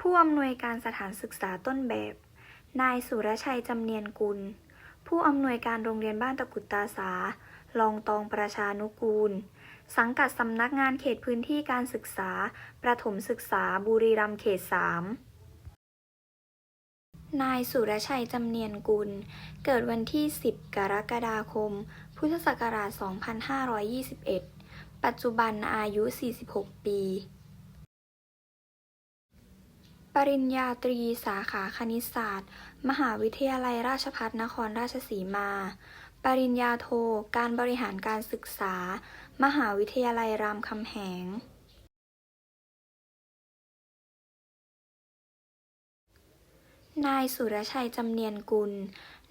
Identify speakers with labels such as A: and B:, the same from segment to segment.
A: ผู้อำนวยการสถานศึกษาต้นแบบ นายสุรชัยจำเนียนกุล ผู้อำนวยการโรงเรียนบ้านตะกุดตาสาลองตองประชานุกูล สังกัดสำนักงานเขตพื้นที่การศึกษา ประถมศึกษาบุรีรัมย์เขต3นายสุรชัยจำเนียนกุล เกิดวันที่ 10 กรกฎาคม พุทธศักราช 2521 ปัจจุบันอายุ 46 ปี ริญญาตรีสาขาคณิตศาสตร์ มหาวิทยาลัยราชภัฏนครราชสีมา ปริญญาโท การบริหารการศึกษา มหาวิทยาลัยรามคำแหง นายสุรชัยจำเนียนกุล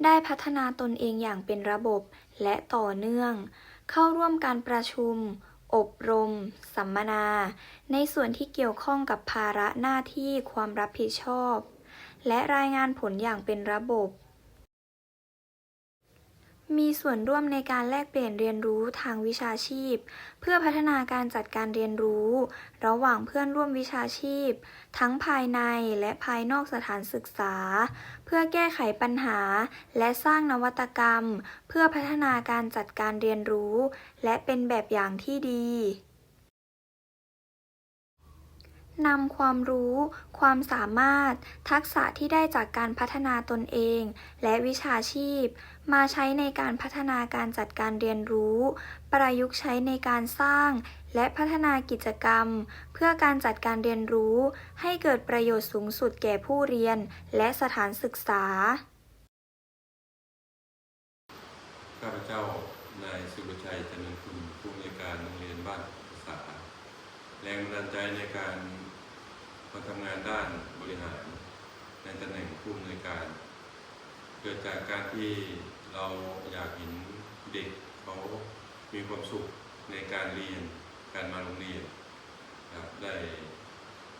A: ได้พัฒนาตนเองอย่างเป็นระบบและต่อเนื่อง เข้าร่วมการประชุม อบรม สัมมนา ในส่วนที่เกี่ยวข้องกับภาระหน้าที่ความรับผิดชอบ และรายงานผลอย่างเป็นระบบ มีส่วนร่วมในการแลกเปลี่ยนเรียนรู้ทางวิชาชีพ เพื่อพัฒนาการจัดการเรียนรู้ ระหว่างเพื่อนร่วมวิชาชีพ ทั้งภายในและภายนอกสถานศึกษา เพื่อแก้ไขปัญหา และสร้างนวัตกรรม เพื่อพัฒนาการจัดการเรียนรู้ และเป็นแบบอย่างที่ดี นำความรู้ ความสามารถ ทักษะที่ได้จากการพัฒนาตนเอง และวิชาชีพ มาใช้ในการพัฒนาการจัดการเรียนรู้ ประยุกต์ใช้ในการสร้าง และพัฒนากิจกรรม เพื่อการจัดการเรียนรู้ ให้เกิดประโยชน์สูงสุดแก่ผู้เรียน และสถานศึกษา
B: ข้าพเจ้า นายสุรชัยจันทร์คุณผู้อำนวยการโรงเรียนบ้านภาษาแรงบันดาลใจในการ มาทำงานด้านบริหาร ในตำแหน่งผู้อำนวยการ เกิดจากการที่เราอยากเห็นเด็กเขามีความสุขในการเรียนการมาโรงเรียนครับได้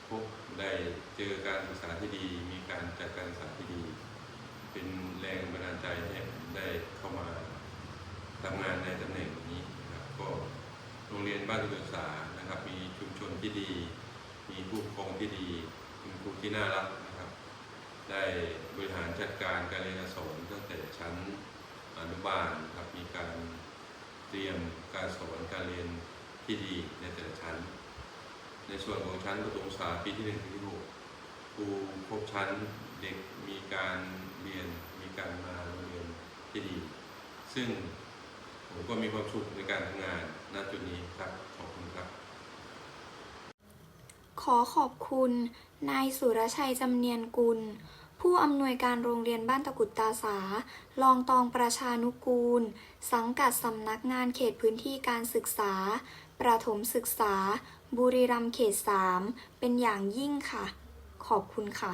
B: พบได้เจอการศึกษาที่ดี มีการจัดการศึกษาที่ดี เป็นแรงบันดาลใจให้ได้เข้ามาทำงานในตำแหน่งนี้นะครับก็โรงเรียนบ้านศึกษานะครับ มีชุมชนที่ดี ครองที่ดีมีครูที่น่ารักนะครับ ได้บริหารจัดการการเรียนการสอนตั้งแต่ชั้นอนุบาลครับมีการเตรียมการสอนการเรียนที่ดีในแต่ละชั้น ในส่วนของชั้นประถมศึกษาปีที่หนึ่งถึงที่หกครูครบชั้นเด็กมีการเรียนมีการมาโรงเรียนที่ดี ซึ่งผมก็มีความสุขในการทำงานณจุดนี้ครับ ขอบคุณครับ
A: ขอขอบคุณ นายสุรชัยจำเนียนกุล ผู้อำนวยการโรงเรียนบ้านตะกุดตาสา รองตองประชานุกูล สังกัดสำนักงานเขตพื้นที่การศึกษา ประถมศึกษา บุรีรัมย์เขต 3 เป็นอย่างยิ่งค่ะ ขอบคุณค่ะ